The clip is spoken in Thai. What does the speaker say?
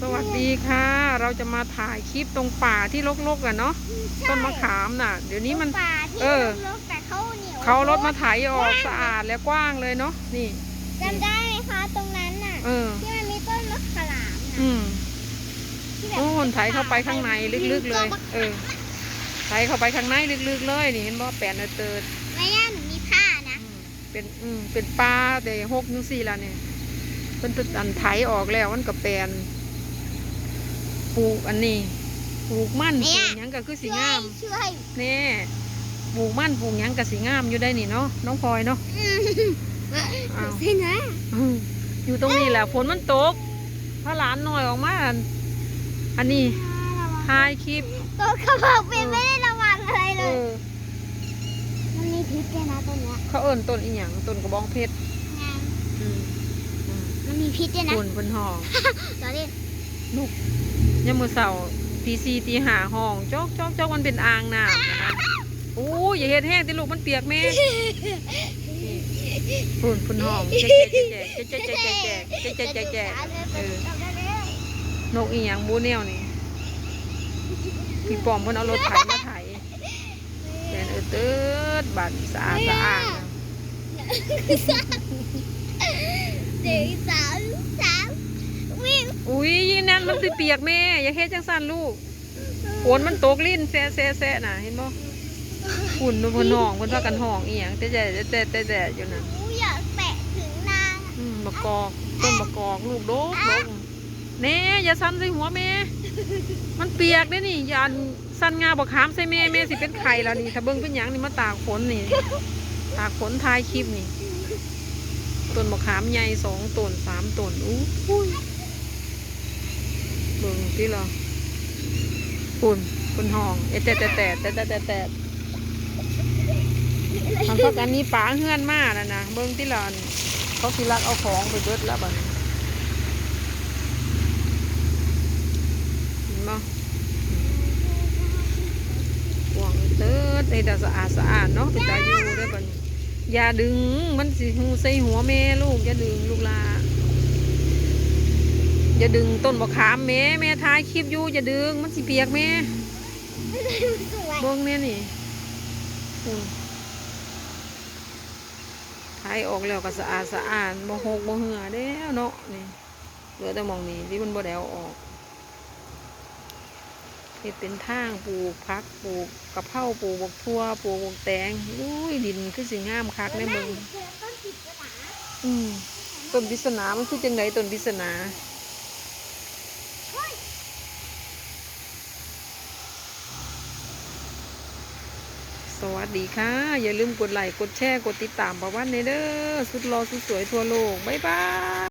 สวัสดีค่ะ เราจะมาถ่ายคลิปตรงป่าที่รกๆอะเนาะใช่ต้นมะขามน่ะ เดี๋ยวนี้มันป่าที่เออรกๆแต่เขาเหนียวเขารถมาไถออกสะอาดและกว้างเลยเนาะนี่จำได้ไหมคะตรงนั้นน่ะเออที่มันมีต้นมะขามน่ะอืมที่แบบโอ้นไถเข้าไปข้างในลึกๆเลย เออไถเข้าไปข้างในลึกๆเลยนี่เห็นบ่แปลนเออเติร์ดแม่ย่าหนูมีผ้านะอืมเป็นอืมเป็นปลาแต่หกนิ้วสี่ละเนี่ยเป็นตึกอันไถออกแล้วมันก็แปลน ปลูกอันนี้ปลูกมันปลูกหยังก็คือสีช่วยงามช่วยแน่ปลูกมันปลูกหยังก็สีงามอยู่ได้นี่เนาะน้องพลอยเนาะอืมอ้าว ใช่นะอืมอยู่ตรงนี้แหละฝนมันตกถ้าหลานหน่อยออกมาอันอันนี้ถ่ายคลิปตัวเขาบอกเป็นไม่ได้ระวังอะไรเอเลยอมันมีพิษด้วยนะตัวเนี้ยเขาเอิ้นต้นอีหยังต้นกระบองเพชรงามอืมอืมมันมีพิษด้วยนะต้นบนห้อง ตอนนี้ ลูกยามมื้อเช้าตีสี่ตีห้าห้องจอกจอกจอกมันเป็นอ่างน้ำนะคะโอ้ยอย่าเฮ็ดแห้งติลูกมันเปียกแม่ฝุ่นฝุ่นห้องแจ๊กแจ๊กแจ๊กแจ๊กแจ๊กแจ๊กแจ๊กแจ๊กแจ๊กแจ๊กเออนกอีหยังบูแนวนี่พี่ปอมเพิ่นเอารถไถมาไถแดนเออเติดบัดสะอาดสะอาดนะเด็กสาวสาววิ่ง อุ้ยยีนั่นมันสิเปียกแม่ อย่าเฮ็ดจังซั่นลูกฝนมันตกลิ้นแซ่แซ่แซ่น่ะเห็นบ่ฝุ่นเพิ่นห้องเพิ่นพากันห้องอีหยังแต่แต่แต่แต่แต่อยู่น่ะหนูอยากแตะถึงนางอืมมะกอกต้นมะกอกลูกโดกโดกแน่อย่าสั่นใส่หัวแม่ มันเปียกเด้นี่อย่าสั่นงาบักขามใส่แม่แม่สิเป็นไข่แล้วนี่ถ้าเบิ่งเป็นหยังนี่มาตากฝนนี่ตากฝนทายคลิปนี่ต้นมะขามใหญ่สองต้นสามต้นอู้หูย เบิ่งที่เราปุ่นปุ่นห้องเอแต่แต่แต่แต่แต่แต่แต่ทางกอันนี้ป๋าเฮือนมาแล้วนะเบิ่งที่เราอันเขาสิลักเอาของไปเบิดแล้วบัดเห็นบ่หวงเติดในแต่สะอาดสะอาดเนาะเป็นตาอยู่ได้บัดอย่าดึงมันสิหูใส่หัวแม่ลูกอย่าดึงลูกลา อย่าดึงต้นมะขามแม่แม่ถ่ายคลิปอยู่อย่าดึงมันสิเปียกแม่สวยเบิ่งแม่นี่อืมถ่ายออกแล้วก็สะอาดสะอาดบ่หกบ่เหือแล้วเนาะนี่เหลือแต่หมองนี้ที่มันบ่ได้เอาออกเฮ็ดเป็นทางปลูกผักปลูกกะเพราปลูกบกทั่วปลูกบกแตงอุ้ยดินคือสิงามคักแม่เบิ่งเจอต้นผิดกระถางอืมต้นปริศนามันคือจังไดต้นปริศนา สวัสดีค่ะ อย่าลืมกดไลค์กดแชร์กดติดตามประวันในเด้อสุดรอสุดสวยทั่วโลก บ๊ายบาย